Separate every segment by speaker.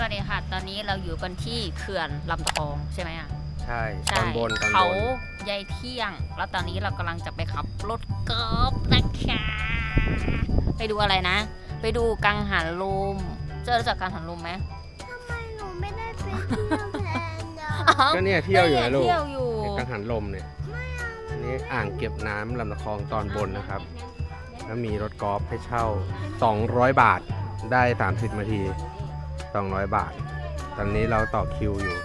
Speaker 1: สวัสดีค่ะ ตอนนี้เราอยู่กันที่เขื่อนลำทองใช่ไหมอะ
Speaker 2: ใช่ต
Speaker 1: ใช่
Speaker 2: อนบนตอน
Speaker 1: เขา
Speaker 2: บน
Speaker 1: ยายเที่ยง แล้วตอนนี้เรากำลังจะไปขับรถกอล์ฟนะคะ ไปดูอะไรนะ ไปดูกังหันลม เจอรู้จักกังหันลมไหม
Speaker 3: ทำไมหนูไม่ได้ไปเที่ยวแทนเนาะ
Speaker 1: อ้าว
Speaker 2: ก็เนี่ยเที่ยวอยู่นะลูก
Speaker 1: เที่ยวอยู่
Speaker 2: กังหันลมเนี่ยอันนี้อ่างเก็บน้ำลำตะคองตอนบนนะครับ แล้วมีรถกอล์ฟให้เช่า 200 บาทได้ 30นาที 200 บาท ตอนนี้เราต่อคิวอยู่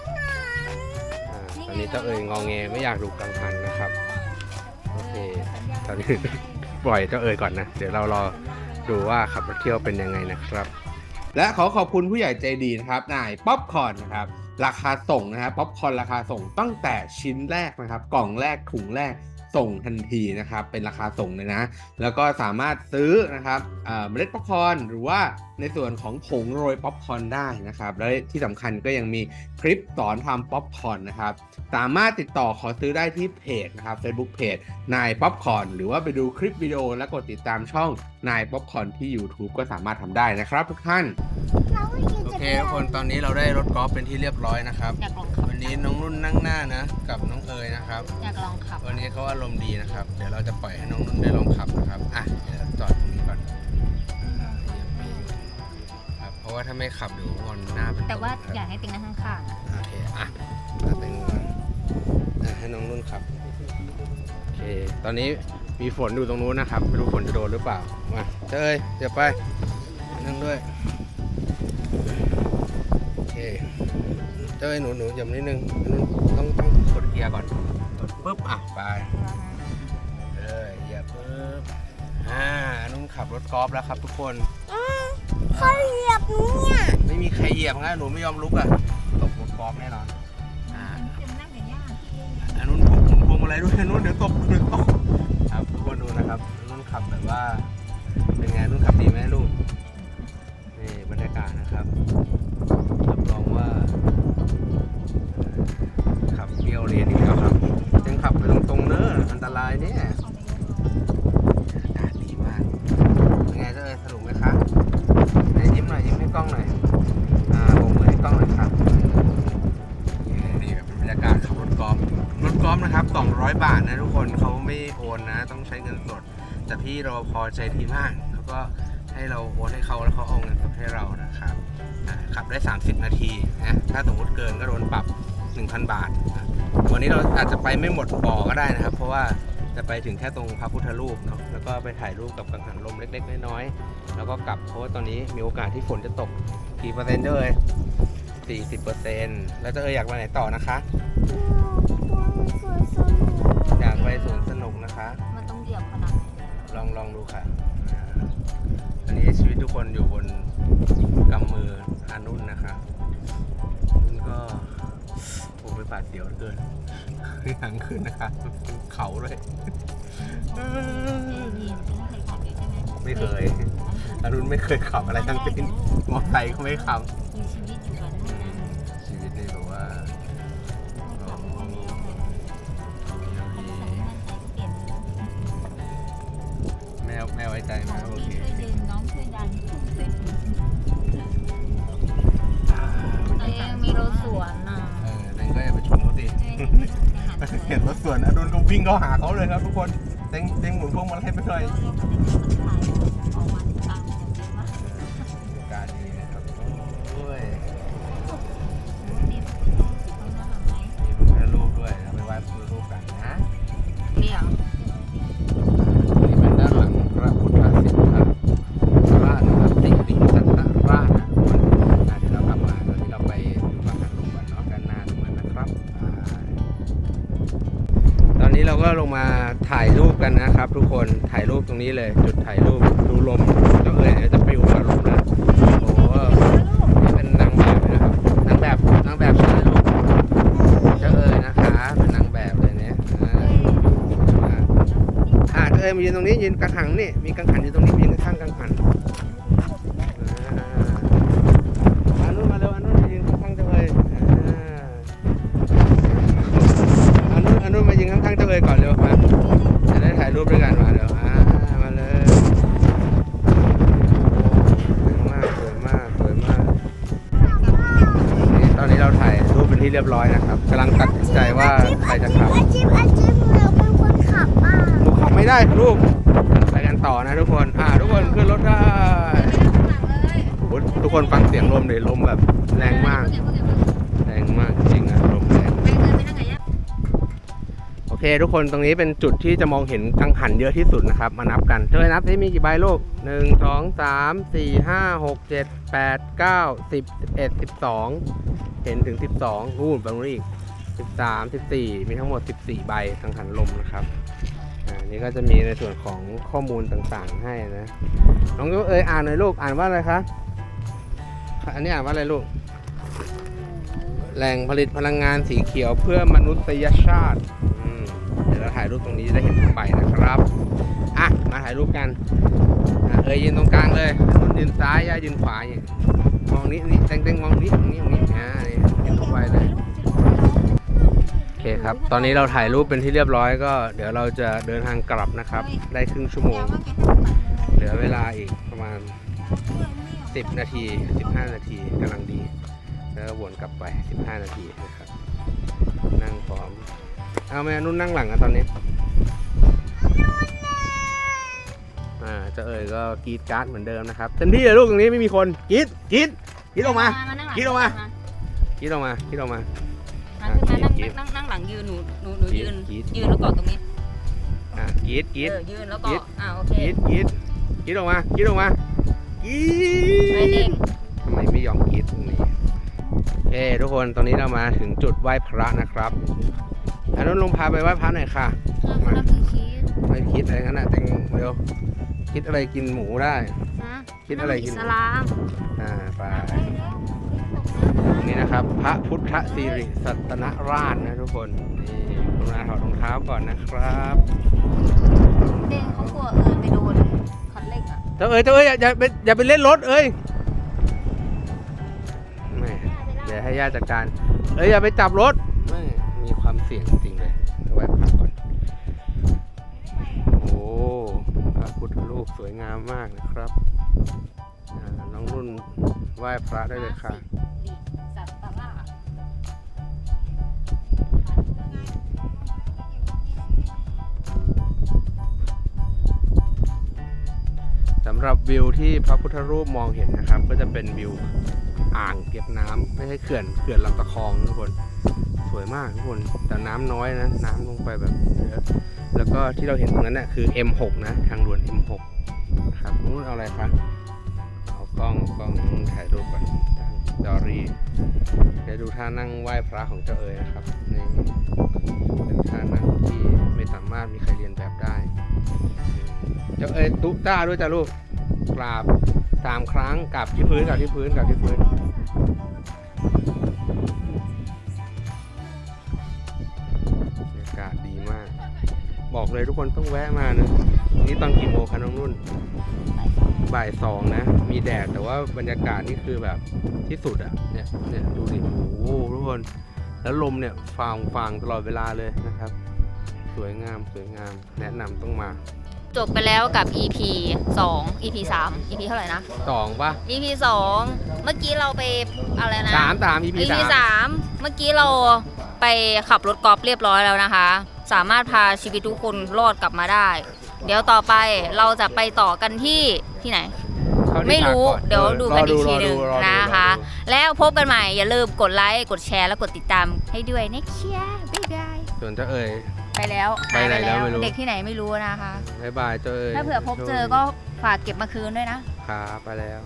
Speaker 2: อาตอนนี้เจ้าเอ๋ยงองแงไม่อยากดูกังหันนะครับ โอเค ตอนนี้ ปล่อยเจ้าเอ๋ยก่อนนะ เดี๋ยวเรารอดูว่าขับรถเที่ยวเป็นยังไงนะครับ และขอขอบคุณผู้ใหญ่ใจดีนะครับนายป๊อปคอร์นนะครับราคาส่งนะครับป๊อปคอร์นราคาส่งตั้งแต่ชิ้นแรกนะครับ กล่องแรกถุงแรก ส่งทันทีนะครับ เป็นราคาส่งเลยนะ แล้วก็สามารถซื้อนะครับเมล็ดป๊อปคอร์นหรือว่าในส่วนของผงโรยป๊อปคอร์นได้นะครับ และที่สำคัญก็ยังมีคลิปสอนทำป๊อปคอร์นนะครับ สามารถติดต่อขอซื้อได้ที่เพจนะครับ Facebook เพจนายป๊อปคอร์นหรือว่าไปดูคลิปวิดีโอและกดติดตามช่องนายป๊อปคอร์นที่ YouTube ก็สามารถทำได้นะครับทุกท่าน
Speaker 3: เราก็กิน
Speaker 2: โอ
Speaker 3: จะ
Speaker 2: เค
Speaker 3: เที่ยว
Speaker 2: ทุกคนตอนนี้เราได้รถกอล์ฟเป็นที่เรียบร้อยนะครับ
Speaker 1: อยากลองขับ
Speaker 2: วันนี้น้องนุ่นนั่งหน้านะ กับน้องเอ๋ยนะครับ
Speaker 1: อยากลองขับ
Speaker 2: วันนี้เขาอารมณ์ดีนะครับ เดี๋ยวเราจะปล่อยให้น้องนุ่นได้ลองขับนะครับอะเดี๋ยวจอดตรงนี้ก่อนอ่าเหยียบเบรกครับเพราะว่าถ้าไม่ขับเดี๋ยวงอนหน้าเป็น
Speaker 1: แต่ว่า
Speaker 2: ตุ่มครับ
Speaker 1: อยากให้ติงนั่งข้างๆอะ
Speaker 2: โอเคอะตัดเป็นก่อนอะให้น้องนุ่นขับโอเคตอนนี้มีฝนอยู่ตรงนู้นนะครับไม่รู้ฝนจะโดนหรือเปล่ามาเจ้ยเดี๋ยวไปนั่งด้วย เจ้ยหนูหนูอย่านิดนึงนุ่นต้องต้องกดเกียร์ก่อนกดปุ๊บอะไปเลยอย่าปุ๊บอ่านุ่นขับรถกอล์ฟแล้วครับ ทุกคน
Speaker 3: เขาเหยียบหนูเนี่ย
Speaker 2: ไม่มีใครเหยียบงั้นหนูไม่ยอมลุกอะตกรถกอล์ฟแน่นอนอ่าอันนู้นพวงพวงอะไรด้วยอันนู้นเดี๋ยวตกเดี๋ยวตกครับทุกคนดูนะครับอันนู้นขับแบบว่า เป็นไงนู้นขับดีไหมลูกนี่บรรยากาศนะครับรับ ยวเลนอีกแล้วครับยังขับไปตรงๆเนอะอันตรายเนี่ยอากาศดีมากเป็นไงเจ้าเอ๋ยสนุกไหมคะไหนยิ้มหน่อยยิ้มให้กล้องหน่อยอ่าโบกมือให้กล้องหน่อยครับนี่แบบบรรยากาศขับรถกอล์ฟรถกอล์ฟนะครับ 200 บาทนะทุกคนเขาไม่โอนนะ ต้องใช้เงินสดแต่พี่รปภใจดีมากเขาก็ให้เราโอนให้เขาแล้วเขาเอาเงินสดให้เรานะครับขับได้ 30 นาทีนะถ้าสมมติเกินก็โดนปรับ 1,000 บาทนะ วันนี้เราอาจจะไปไม่หมดบ่อก็ได้นะครับ เพราะว่าจะไปถึงแค่ตรงพระพุทธรูปเนาะแล้วก็ไปถ่ายรูปกับกังหันลมเล็กๆน้อยๆแล้วก็กลับเพราะว่าตอนนี้มีโอกาสที่ฝนจะตกกี่เปอร์เซ็นต์เด้อสี่สิบเปอร์เซ็นต์แล้วเจะเอออยากไปไหนต่อนะคะ อยากไปสวนสนุกนะคะ
Speaker 1: มันต้องเหยียบขนาดไหนเนี่ย
Speaker 2: ลองลองดูค่ะอ่าอันนี้ชีวิตทุกคนอยู่บนกำมืออานุ่นนะคะนุ่นก็โอ้ไปบาดเสียวเหลือเกินทางขึ้นนะคะเป็นเขาเลยไม่เคยอานุ่นไม่เคยขับอะไรทั้งสิ้นมอเตอร์ไซค์ก็ไม่ขับ
Speaker 1: มีชีวิตอยู่กัน
Speaker 2: อืมชีวิตนี่แบบว่าแม่แม่ไว้ใจไหมโอเค
Speaker 1: สวน
Speaker 2: อดุลก็วิ่งเข้าหาเขาเลยครับทุกคนเต็งเต็งหมุนพวงมาลัยไปหน่อย นี้เราก็ลงมาถ่ายรูปกันนะครับ ทุกคนถ่ายรูปตรงนี้เลย จุดถ่ายรูปดูลมเจ้าเอ๋ยเดี๋ยวจะปลิวกับลมนะโอ้โหนี่เป็นนางแบบนะครับนางแบบนางแบบใช่ไหมลูกเจ้าเอ๋ยนะคะเป็นนางแบบเลยเนี่ยอ่าอ่าอ่าเอ้ยมายืนตรงนี้ยืนกังหันนี่มีกังหันอยู่ตรงนี้ยืนข้างกังหัน เรียบร้อยนะครับกำลังตัดสินใจว่าใครจะขับ
Speaker 3: อาชีพอาชีพเราเป็นคนขับอะ
Speaker 2: หนูขับไม่ได้ครับลูกไปกันต่อนะทุกคนอ่าทุกคนขึ้นรถได้โอ้โหทุกคนฟังเสียงลมเลยลมแบบแรงมาก แรงมากจริงอะลมแรงโอเค ทุกคนตรงนี้เป็นจุดที่จะมองเห็นกังหันเยอะที่สุดนะครับ มานับกันเจอนับที่มีกี่ใบลูกหนึ่งสองสามสี่ห้าหกเจ็ด แปดเก้าสิบสิบเอ็ดสิบสองเห็นถึงสิบสองนู่นไปนู้นอีกสิบสามสิบสี่มีทั้งหมดสิบสี่ใบกังหันลมนะครับอ่านี่ก็จะมีในส่วนของข้อมูลต่างๆให้นะน้องเอ๋ยอ่านหน่อยลูกอ่านว่าอะไรคะอันนี้อ่านว่าอะไรลูก แหล่งผลิตพลังงานสีเขียวเพื่อมนุษยชาติเดี๋ยวเราถ่ายรูปตรงนี้จะได้เห็นทั้งใบนะครับ อะ มาถ่ายรูปกันเอยยืนตรงกลางเลยนุ่นยืนซ้ายย่ายืนขวาอย่างมองนี้นี่เต็งๆมองนี้ตรงนี้ตรงนี้อ่านี่เห็นทุกใบเลยโอเคครับ ตอนนี้เราถ่ายรูปเป็นที่เรียบร้อยก็ เดี๋ยวเราจะเดินทางกลับนะครับ ได้ครึ่งชั่วโมง เหลือเวลาอีกประมาณ 10 นาที 15 นาทีกำลังดี แล้ววนกลับไป 15 นาทีนะครับ นั่งพร้อม เอาแม่นุ่นนั่งหลังอะตอนนี้ อ่าเจะเอ่ยก็กรีดการ์ดเหมือนเดิมนะครับเต็มที่เลยลูกตรงนี้ไม่มีคนกรีดกรีดกรีดออกมาคิดออกมา กรีดออกมากรีดออกมา
Speaker 1: มาขึ้นมานั่งนั่งนั่งหลังยืนหนูหนูหนูยืน
Speaker 2: กรี๊ด
Speaker 1: ยืนแล้วเกาะตรงนี้
Speaker 2: อ่ากรีดกรีด
Speaker 1: เออยืนแล้ว
Speaker 2: กรี๊
Speaker 1: เกาะ
Speaker 2: ด
Speaker 1: อ่าโอเค
Speaker 2: กรีดกรีดกรีดออกมากรีดออกมากรี
Speaker 1: ไม่เด้
Speaker 2: ด
Speaker 1: ง
Speaker 2: ทำไมไม่ยอมกรีดตรงนี้โอเคทุกคนตอนนี้เรามาถึงจุดไหว้พระนะครับอันนั้นลงพาไปไหว้พระหน่อยค่ะ
Speaker 1: คนละคือคิด
Speaker 2: ไม่คิดอะไรงั้นนะแตงเร็ว คิดอะไรกินหมูได้
Speaker 1: นะ
Speaker 2: คิดอะไรกิน
Speaker 1: อิสลาม
Speaker 2: อ่าไปนี่นะครับ พระพุทธสิริสัตนราชนะทุกคนนี่กรุณาถอดรองเท้าก่อนนะครับ
Speaker 1: เด้งเขากลัวเอิญไปโดนคันเร่งอะ
Speaker 2: เจ้าเอ้ยเจ้าเอ้ยอย่าอย่าไปอย่าไปเล่นรถเอ้ยแม่เดี๋ยวให้ญาติจัดการ เอ้ยอย่าไปจับรถแม่มีความเสี่ยงจริงๆเลยเอาไว้พักก่อน ระพุทธรูปสวยงามมากนะครับน้องนุ่นไหว้พระได้เลยค่ะ
Speaker 1: สำ
Speaker 2: หรับวิวที่พระพุทธรูปมองเห็นนะครับ ก็จะเป็นวิวอ่างเก็บน้ำไม่ใช่เขื่อนเขื่อนลำตะคองทุกคน วยมากทุกคนแต่น้ำน้อยนะ น้ำลงไปแบบเยอะแล้วก็ที่เราเห็นตรงนั้นน่ะคือ M6 นะ ทางด่วน M6 นะครับนู้นเอาอะไรคะเอากล้องกล้องถ่ายรูปก่อนตั้งดอรี่เดี๋ยวดูท่านั่งไหว้พระของเจ้าเอ๋ยนะครับนี่เป็นท่านั่งที่ไม่สามารถมีใครเรียนแบบได้ เจ้าเอ้ยตุ๊ต้าด้วยจ้ะลูกกราบสามครั้งกราบที่พื้นกราบที่พื้นกราบที่พื้น บอกเลยทุกคนต้องแวะมานะ นี่ตอนกี่โมงคะน้องนุ่น บ่ายสองนะ มีแดดแต่ว่าบรรยากาศนี่คือแบบที่สุดอะเนี่ยเนี่ยดูดิโอ้โหทุกคน แล้วลมเนี่ยฟางฟางตลอดเวลาเลยนะครับ สวยงามสวยงาม แนะนำต้องมา
Speaker 1: จบไปแล้วกับ EP 2 EP 3 EP เท่าไหร่นะ
Speaker 2: สองปะ
Speaker 1: EP 2 เมื่อกี้เราไปอะไรนะ
Speaker 2: สามสาม EP
Speaker 1: EP
Speaker 2: สาม
Speaker 1: สามเมื่อกี้เราไปขับรถกอล์ฟเรียบร้อยแล้วนะคะ สามารถพาชีวิตทุกคนรอดกลับมาได้ เดี๋ยวต่อไปเราจะไปต่อกันที่ที่ไหน
Speaker 2: เข้าที่
Speaker 1: ไม่รู้
Speaker 2: พัก่อน
Speaker 1: เดี๋ยวดูกันอีกที
Speaker 2: ร
Speaker 1: หนึ่ง
Speaker 2: รอดู
Speaker 1: นะคะ
Speaker 2: รอดู
Speaker 1: แล้วพบกันใหม่ อย่าลืมกดไลค์ กดแชร์ และกดติดตามให้ด้วยนะเชียบ๊ายบาย
Speaker 2: ส่วนเจ้าเอ๋ย
Speaker 1: ไปแล้ว
Speaker 2: ไปไหนแล้วไม่รู้
Speaker 1: เด็กที่ไหนไม่รู้นะคะ
Speaker 2: บายบายเจ้าเอ๋ย
Speaker 1: ถ้าเผื่อพบเจอก็ฝากเก็บมาคืนด้วยนะ
Speaker 2: ครับไปแล้ว